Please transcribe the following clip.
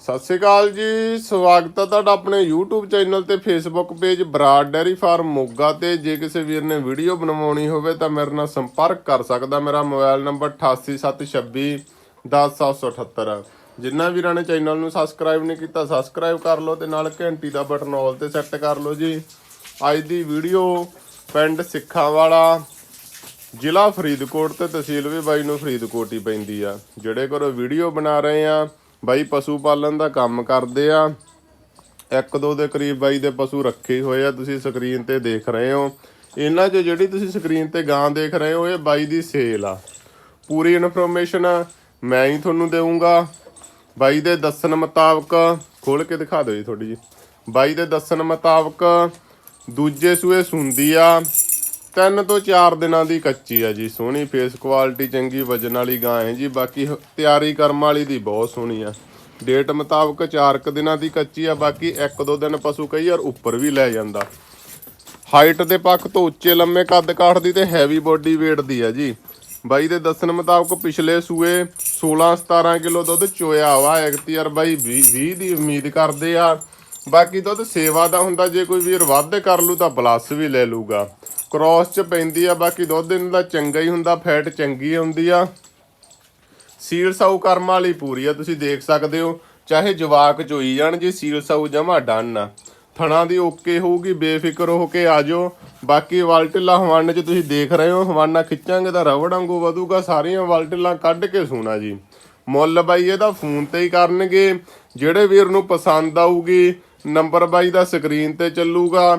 ਸਤਿ ਸ਼੍ਰੀ ਅਕਾਲ ਜੀ, ਸਵਾਗਤ ਹੈ ਤੁਹਾਡਾ ਆਪਣੇ YouTube ਚੈਨਲ ਤੇ Facebook page Broad dairy farm Moga ਤੇ। ਜੇ ਕਿਸੇ ਵੀਰ ਨੇ ਵੀਡੀਓ ਬਣਵਾਉਣੀ ਹੋਵੇ ਤਾਂ ਮੇਰੇ ਨਾਲ ਸੰਪਰਕ ਕਰ ਸਕਦਾ। ਮੇਰਾ ਮੋਬਾਈਲ ਨੰਬਰ 8876 10778 ਜਿੰਨਾ ਵੀਰਾਂ ਨੇ ਚੈਨਲ ਨੂੰ ਸਬਸਕ੍ਰਾਈਬ ਨਹੀਂ ਕੀਤਾ ਸਬਸਕ੍ਰਾਈਬ ਕਰ ਲਓ ਤੇ ਨਾਲ ਘੰਟੀ ਦਾ ਬਟਨ ਆਲ ਤੇ ਸੈੱਟ ਕਰ ਲਓ ਜੀ। ਅੱਜ ਦੀ ਵੀਡੀਓ ਪਿੰਡ ਸਿੱਖਾਂ ਵਾਲਾ ਜ਼ਿਲ੍ਹਾ ਫਰੀਦਕੋਟ ਤੇ ਤਹਿਸੀਲ ਵੀ ਬਾਈ ਨੂੰ ਫਰੀਦਕੋਟ ਹੀ ਪੈਂਦੀ ਆ। ਜਿਹੜੇ ਘਰੋਂ ਵੀਡੀਓ ਬਣਾ ਰਹੇ ਆ ਬਾਈ, ਪਸ਼ੂ ਪਾਲਣ ਦਾ ਕੰਮ ਕਰਦੇ ਆ। ਇੱਕ ਦੋ ਦੇ ਕਰੀਬ ਬਾਈ ਦੇ ਪਸ਼ੂ ਰੱਖੇ ਹੋਏ ਆ, ਤੁਸੀਂ ਸਕਰੀਨ ਤੇ ਦੇਖ ਰਹੇ ਹੋ। ਇਹਨਾਂ 'ਚ ਜਿਹੜੀ ਤੁਸੀਂ ਸਕਰੀਨ ਤੇ ਗਾਂ ਦੇਖ ਰਹੇ ਹੋ, ਇਹ ਬਾਈ ਦੀ ਸੇਲ ਆ। ਪੂਰੀ ਇਨਫੋਰਮੇਸ਼ਨ ਮੈਂ ਹੀ ਤੁਹਾਨੂੰ ਦੇਵਾਂਗਾ ਬਾਈ ਦੇ ਦੱਸਣ ਮੁਤਾਬਕ ਖੋਲ ਕੇ ਦਿਖਾ ਦਿਓ ਜੀ ਥੋੜੀ ਜੀ ਬਾਈ ਦੇ ਦੱਸਣ ਮੁਤਾਬਕ, ਦੂਜੇ ਸੂਏ ਸੁੰਦੀ ਆ। ਤਿੰਨ ਤੋਂ ਚਾਰ ਦਿਨਾਂ ਦੀ ਕੱਚੀ ਆ ਜੀ, ਸੋਹਣੀ ਫੇਸ ਕੁਆਲਿਟੀ ਚੰਗੀ ਵਜਨ ਵਾਲੀ ਗਾਂ ਹੈ ਜੀ। ਬਾਕੀ ਹ- ਤਿਆਰੀ ਕਰਮ ਵਾਲੀ ਦੀ ਬਹੁਤ ਸੋਹਣੀ ਆ। ਡੇਟ ਮੁਤਾਬਕ 4 ਕੁ ਦਿਨਾਂ ਦੀ ਕੱਚੀ ਆ, ਬਾਕੀ ਇੱਕ ਦੋ ਦਿਨ ਪਸ਼ੂ ਕਈ ਵਾਰ ਉੱਪਰ ਵੀ ਲੈ ਜਾਂਦਾ। ਹਾਈਟ ਦੇ ਪੱਖ ਤੋਂ ਉੱਚੇ ਲੰਮੇ ਕੱਦ ਕਾਠ ਦੀ ਤੇ ਹੈਵੀ ਬੋਡੀ weight ਦੀ ਆ ਜੀ। ਬਾਈ ਦੇ ਦੱਸਣ ਮੁਤਾਬਕ ਪਿਛਲੇ ਸੂਏ 16 17 ਕਿਲੋ ਦੁੱਧ ਚੋਇਆ ਵਾ ਐਕਟੀਆਰ ਬਾਈ 20 20 ਦੀ ਉਮੀਦ ਕਰਦੇ ਆ। ਬਾਕੀ ਦੁੱਧ ਸੇਵਾ ਦਾ ਹੁੰਦਾ, ਜੇ ਕੋਈ ਵੀਰ ਵੱਧ ਕਰ ਲੂ ਤਾਂ ਪਲੱਸ ਵੀ ਲੈ ਲੂਗਾ। ਕ੍ਰਾਸ ਚ ਪੈਂਦੀ ਆ, ਬਾਕੀ ਦੁੱਧ ਇਹਨਾਂ ਦਾ ਚੰਗਾ ਹੀ ਹੁੰਦਾ, ਫੈਟ ਚੰਗੀ ਹੁੰਦੀ ਆ। ਸੀਲ ਸਾਊ ਕਰਮ ਵਾਲੀ ਪੂਰੀ ਆ, ਤੁਸੀਂ ਦੇਖ ਸਕਦੇ ਹੋ। ਚਾਹੇ ਜਵਾਕ ਚੋਈ ਜਾਣ, ਜੀ ਸੀਲ ਸਾਊ ਜਮਾ ਡਨ ਆ ਥਣਾ ਦੀ ਓਕੇ ਹੋਊਗੀ, ਬੇਫਿਕਰ ਹੋ ਕੇ ਆਜੋ ਬਾਕੀ ਵਾਲਟਿਲਾ ਹਵਾਨੇ 'ਚ ਤੁਸੀਂ ਦੇਖ ਰਹੇ ਹੋ ਹਵਾਨਾ ਖਿੱਚਾਂਗੇ ਤਾਂ ਰਬੜ ਵਾਂਗੂ ਵਧੂਗਾ, ਸਾਰੀਆਂ ਵਾਲਟਿਲਾਂ ਕੱਢ ਕੇ ਸੋਣਾ ਜੀ। ਮੁੱਲ ਬਾਈ ਇਹਦਾ ਫੋਨ ਤੇ ਹੀ ਕਰਨਗੇ, ਜਿਹੜੇ ਵੀਰ ਨੂੰ ਪਸੰਦ ਆਊਗੀ, ਨੰਬਰ ਬਾਈ ਦਾ ਸਕਰੀਨ ਤੇ ਚੱਲੂਗਾ।